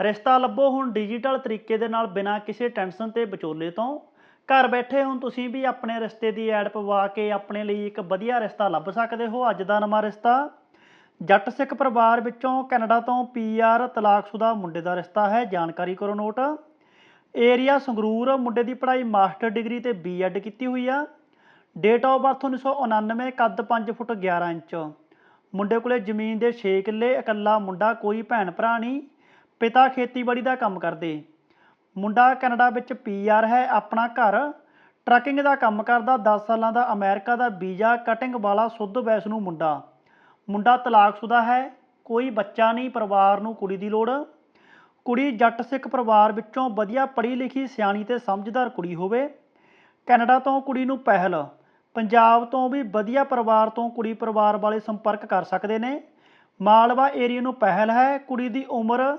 ਰਿਸ਼ਤਾ ਲੱਭੋ ਹੁਣ ਡਿਜੀਟਲ ਤਰੀਕੇ ਦੇ ਨਾਲ ਬਿਨਾਂ ਕਿਸੇ ਟੈਨਸ਼ਨ ਤੇ ਵਿਚੋਲੇ ਤੋਂ। ਘਰ ਬੈਠੇ ਹੁਣ ਤੁਸੀਂ ਵੀ ਆਪਣੇ ਰਿਸ਼ਤੇ ਦੀ ਐਡ ਪਵਾ ਕੇ ਆਪਣੇ ਲਈ ਇੱਕ ਵਧੀਆ ਰਿਸ਼ਤਾ ਲੱਭ ਸਕਦੇ ਹੋ। ਅੱਜ ਦਾ ਨਵਾਂ ਰਿਸ਼ਤਾ ਜੱਟ ਸਿੱਖ ਪਰਿਵਾਰ ਵਿੱਚੋਂ ਕੈਨੇਡਾ ਤੋਂ ਪੀਆਰ ਤਲਾਕਸ਼ੁਦਾ ਮੁੰਡੇ ਦਾ ਰਿਸ਼ਤਾ ਹੈ। ਜਾਣਕਾਰੀ ਕਰੋ ਨੋਟ। ਏਰੀਆ ਸੰਗਰੂਰ, ਮੁੰਡੇ ਦੀ ਪੜ੍ਹਾਈ ਮਾਸਟਰ ਡਿਗਰੀ ਤੇ ਬੀਐਡ ਕੀਤੀ ਹੋਈ ਆ। ਡੇਟ ਆਫ ਬਰਥ 1999 ਕੱਦ 5 ਫੁੱਟ 11 ਇੰਚ। ਮੁੰਡੇ ਕੋਲੇ ਜ਼ਮੀਨ ਦੇ 6 ਕਿੱਲੇ, ਇਕੱਲਾ ਮੁੰਡਾ, ਕੋਈ ਭੈਣ ਭਰਾ ਨਹੀਂ। ਪਿਤਾ ਖੇਤੀਬਾੜੀ ਦਾ ਕੰਮ ਕਰਦੇ। ਮੁੰਡਾ ਕੈਨੇਡਾ ਵਿੱਚ ਪੀਆਰ ਹੈ, ਆਪਣਾ ਘਰ। ਟਰੱਕਿੰਗ ਦਾ ਕੰਮ ਕਰਦਾ 10 ਸਾਲਾਂ ਦਾ ਅਮਰੀਕਾ ਦਾ ਵੀਜ਼ਾ, ਕਟਿੰਗ ਵਾਲਾ ਸੁੱਧ ਵੈਸ਼ਨੂੰ ਮੁੰਡਾ। ਮੁੰਡਾ ਤਲਾਕਸ਼ੁਦਾ ਹੈ, ਕੋਈ ਬੱਚਾ ਨਹੀਂ, ਪਰਿਵਾਰ ਨੂੰ ਕੁੜੀ ਦੀ ਲੋੜ। ਕੁੜੀ ਜੱਟ ਸਿੱਖ ਪਰਿਵਾਰ ਵਿੱਚੋਂ ਵਧੀਆ ਪੜ੍ਹੀ ਲਿਖੀ ਸਿਆਣੀ ਤੇ ਸਮਝਦਾਰ ਕੁੜੀ ਹੋਵੇ। ਕੈਨੇਡਾ ਤੋਂ ਕੁੜੀ ਨੂੰ ਪਹਿਲ। ਪੰਜਾਬ ਤੋਂ ਵੀ ਵਧੀਆ ਪਰਿਵਾਰ ਤੋਂ ਕੁੜੀ ਪਰਿਵਾਰ ਵਾਲੇ ਸੰਪਰਕ ਕਰ ਸਕਦੇ ਨੇ। ਮਾਲਵਾ ਏਰੀਆ ਨੂੰ ਪਹਿਲ ਹੈ, ਕੁੜੀ ਦੀ ਉਮਰ